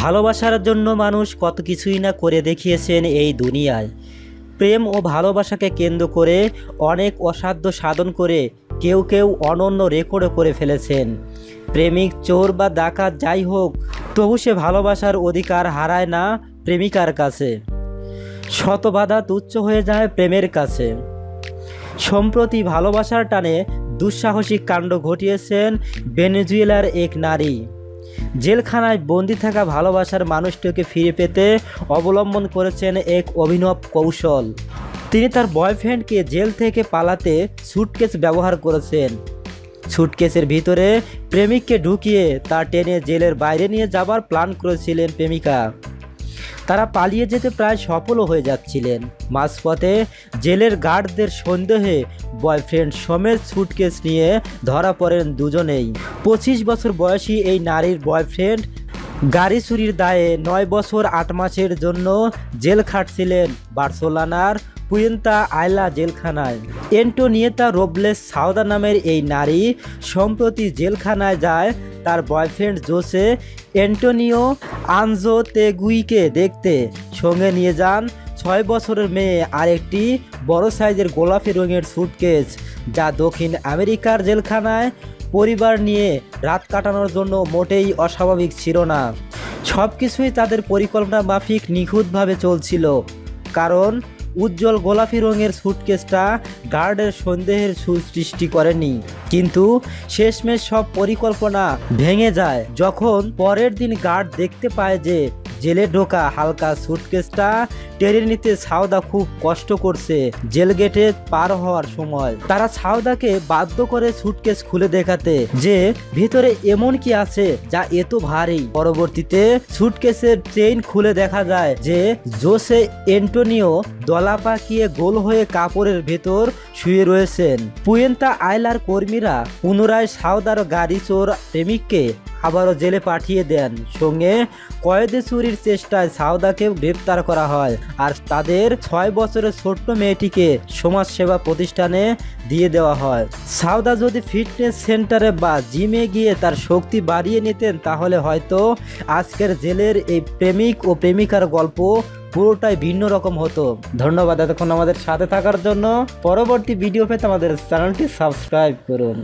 ভালোবাসার জন্য মানুষ কত কিছুই না করে দেখিয়েছেন এই দুনিয়ায়। প্রেম ও ভালোবাসাকে কেন্দ্র করে অনেক অসাধ্য সাধন করে কেউ কেউ অনন্য রেকর্ডও করে ফেলেছেন। প্রেমিক চোর বা ডাকাত যাই হোক, তবু সে ভালোবাসার অধিকার হারায় না প্রেমিকার কাছে। শত বাধা তুচ্ছ হয়ে যায় প্রেমের কাছে। সম্প্রতি ভালোবাসার টানে দুঃসাহসিক কাণ্ড ঘটিয়েছেন ভেনেজুয়েলার এক নারী। জেলখানায় বন্দি থাকা ভালোবাসার মানুষটিকে ফিরে পেতে অবলম্বন করেছেন এক অভিনব কৌশল। তিনি তার বয়ফ্রেন্ডকে জেল থেকে পালাতে সুটকেস ব্যবহার করেছেন। সুটকেসের ভিতরে প্রেমিককে ঢুকিয়ে তা টেনে জেলের বাইরে নিয়ে যাবার প্ল্যান করেছিলেন প্রেমিকা। তারা পালিয়ে যেতে প্রায় সফলও হয়ে যাচ্ছিলেন। মাঝপথে জেলের গার্ডদের সন্দেহে বয়ফ্রেন্ড সমেত সুটকেস নিয়ে ধরা পড়েন দুজনেই। পঁচিশ বছর বয়সী এই নারীর বয়ফ্রেন্ড গাড়ি চুরির দায়ে নয় বছর আট মাসের জন্য জেল খাটছিলেন বার্সোলানার পুয়েন্তা আয়লা জেলখানায়। এন্টোনিয়েতা রোবলেস সাউদা নামের এই নারী সম্প্রতি জেলখানায় যায় তার বয়ফ্রেন্ড জোসে অ্যান্টোনিও আনজো তেগুইকে দেখতে। সঙ্গে নিয়ে যান ছয় বছরের মেয়ে আরেকটি বড় সাইজের গোলাপি রঙের সুটকেস, যা দক্ষিণ আমেরিকার জেলখানায় পরিবার নিয়ে রাত কাটানোর জন্য মোটেই অস্বাভাবিক ছিল না। সব কিছুই তাদের পরিকল্পনা মাফিক নিখুঁতভাবে চলছিল, কারণ উজ্জ্বল গোলাপি রঙের সুটকেসটা গার্ডের সন্দেহের সৃষ্টি করেনি। কিন্তু শেষমেশ সব পরিকল্পনা ভেঙে যায়। যখন পরের দিন গার্ড দেখতে পায় যে জেলে ঢোকা হালকা সুটকেসটা টেনে নিতে সাউদা খুব কষ্ট করছে। জেল গেটে পার হওয়ার সময়। তারা সাউদাকে বাধ্য করে সুটকেস খুলে দেখাতে যে, ভিতরে এমন কি আছে যা এত ভারী? পরবর্তীতে সুটকেসের চেইন খুলে দেখা যায় যে, জোসে এন্টোনিও দলা পাকিয়ে গোল হয়ে কাপড়ের ভেতর শুয়ে রয়েছেন। পুয়েন্তা আইলার কর্মীরা পুনরায় সাউদার গাড়ি চোর প্রেমিককে আবারও জেলে পাঠিয়ে দেন। সঙ্গে কয়েদে চুরির চেষ্টায় সাউদাকেও গ্রেপ্তার করা হয় আর তাদের ছয় বছরের ছোট্ট মেয়েটিকে সমাজসেবা প্রতিষ্ঠানে দিয়ে দেওয়া হয়। সাউদা যদি ফিটনেস সেন্টারে বা জিমে গিয়ে তার শক্তি বাড়িয়ে নিতেন, তাহলে হয়তো আজকের জেলের এই প্রেমিক ও প্রেমিকার গল্প পুরোটাই ভিন্ন রকম হতো। ধন্যবাদ এতক্ষণ আমাদের সাথে থাকার জন্য। পরবর্তী ভিডিও পেতে আমাদের চ্যানেলটি সাবস্ক্রাইব করুন।